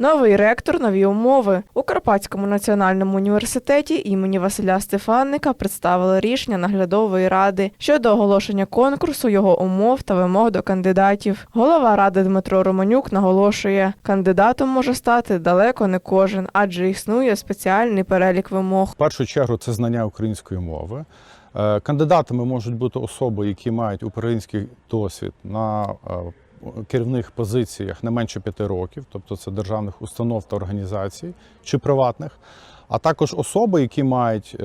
Новий ректор, нові умови у Карпатському національному університеті імені Василя Стефанника представили рішення наглядової ради щодо оголошення конкурсу, його умов та вимог до кандидатів. Голова ради Дмитро Романюк наголошує, кандидатом може стати далеко не кожен, адже існує спеціальний перелік вимог. В першу чергу це знання української мови. Е, Кандидатами можуть бути особи, які мають український досвід на е, керівних позиціях не менше п'яти років, тобто це державних установ та організацій чи приватних, а також особи, які мають е,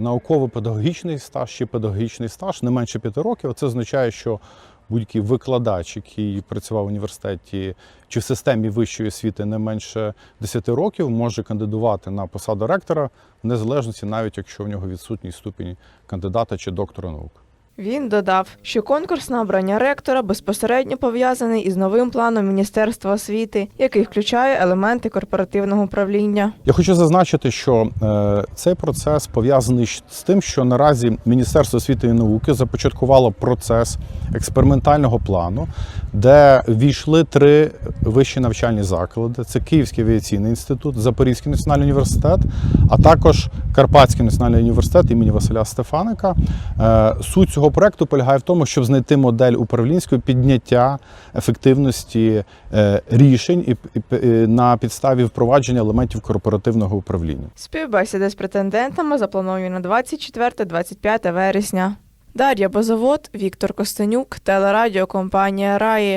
науково-педагогічний стаж чи педагогічний стаж не менше п'яти років. Це означає, що будь-який викладач, який працював в університеті чи в системі вищої освіти не менше 10 років, може кандидувати на посаду ректора в незалежності, навіть якщо в нього відсутній ступінь кандидата чи доктора наук. Він додав, що конкурс на обрання ректора безпосередньо пов'язаний із новим планом Міністерства освіти, який включає елементи корпоративного управління. Я хочу зазначити, що е, цей процес пов'язаний з тим, що наразі Міністерство освіти і науки започаткувало процес експериментального плану, де війшли три вищі навчальні заклади: це Київський авіаційний інститут, Запорізький національний університет, а також Карпатський національний університет імені Василя Стефаника. Е, Суть цього проекту полягає в тому, щоб знайти модель управлінського підняття ефективності е, рішень і, і на підставі впровадження елементів корпоративного управління. Співбесіди з претендентами заплановані на 24-25 вересня. Дар'я Базовод, Віктор Костенюк, телерадіокомпанія Раї.